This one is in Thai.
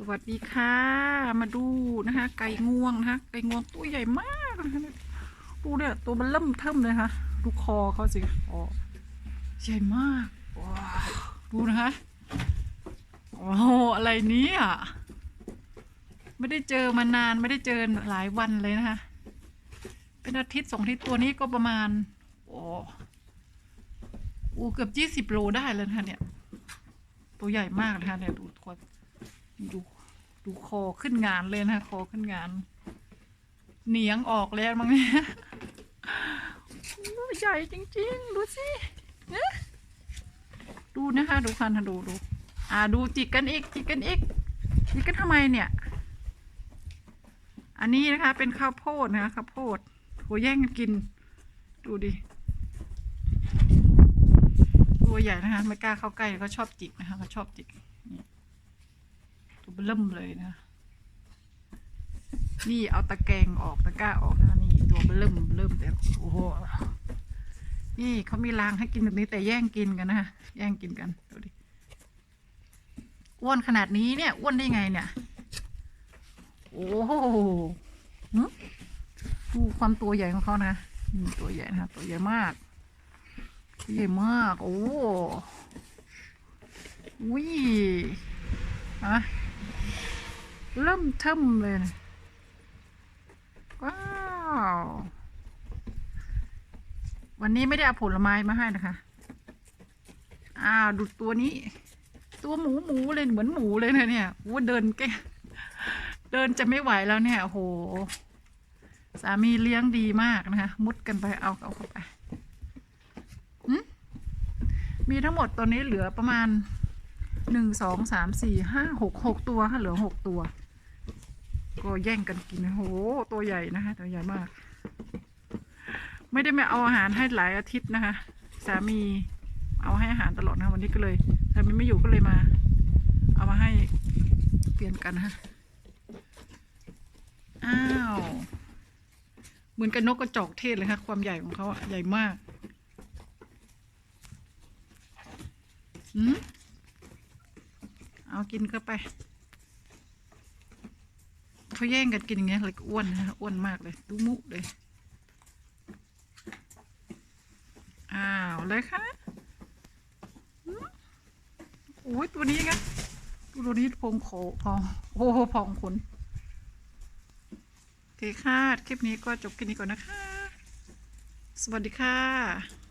สวัสดีค่ะ มาดูนะคะ ไก่งวงนะคะไก่งวงตัวใหญ่มากนะคะดูเนี่ยตัวมันเริ่มเทิมเลยค่ะดูคอเขาสิคอใหญ่มากว้าดูนะคะโอ้โหอะไรนี้อะไม่ได้เจอมานานไม่ได้เจอหลายวันเลยนะคะ เป็นอาทิตย์สองอาทิตย์ตัวนี้ก็ประมาณโอ้โอ้เกือบยี่สิบโลได้เลยนะคะเนี่ย ตัวใหญ่มากนะคะเนี่ยดูตัว ดูดูคอขึ้นงานเลยนะคะคอขึ้นงาน เหนียงออกแล้วมั้งเนี่ยใหญ่จริง ๆ ดูสิเนี่ยดูนะคะดูคันดูดูอ่าดูจิกกันอีกจิกกันอีกจิกกันทำไมเนี่ย อันนี้นะคะเป็นข้าวโพดนะคะข้าวโพดโหแย่งกันกิน ดูดิตัวใหญ่นะคะไม่กล้าเข้าใกล้เขาชอบจิกนะคะเขาชอบจิก ตัวเบิ่มเลยนะ นี่เอาตะแกรงออกตะกร้าออกนะนี่ตัวเบิ่มเริ่มแต่โอ้โหนี่เขามีรางให้กินแบบนี้แต่แย่งกินกันนะคะแย่งกินกันดูดิอ้วนขนาดนี้เนี่ยอ้วนได้ไงเนี่ย โอ้โหหึดูความตัวใหญ่ของเขานะนี่ตัวใหญ่นะตัวใหญ่มากใหญ่มาก โอ้วิอะ เริ่มเทิมเลยนะว้าว วันนี้ไม่ได้เอาผลไม้มาให้นะคะ อ้าว ดูตัวนี้ ตัวหมูหมูเลยเหมือนหมูเลยนะเนี่ยโอ้เดินแกเดินจะไม่ไหวแล้วเนี่ยโอ้โห สามีเลี้ยงดีมากนะคะ มุดกันไปเอาเอาเข้าไปมีทั้งหมดตอนนี้เหลือประมาณหนึ่งสองสามสี่ห้าหกหกตัวค่ะเหลือหกตัว ก็แย่งกันกินโหตัวใหญ่นะคะตัวใหญ่มาก ไม่ได้มาเอาอาหารให้หลายอาทิตย์นะคะ สามีเอาให้อาหารตลอดนะวันนี้ก็เลยสามีไม่อยู่ก็เลยมา เอามาให้เปลี่ยนกันนะคะอ้าวเหมือนกับนกกระจอกเทศเลยค่ะความใหญ่ของเขาอะใหญ่มากอืมเอากินเข้าไป เขาแย่งกันกินอย่างเงี้ยเลยอ้วนนะอ้วนมากเลย ดูมุเลย อ้าวเลยค่ะโอ้ยตัวนี้ไงตัวนี้พองโขพองโอ้โหพองขนโอเคค่ะ คลิปนี้ก็จบแค่นี้ก่อนนะคะ สวัสดีค่ะ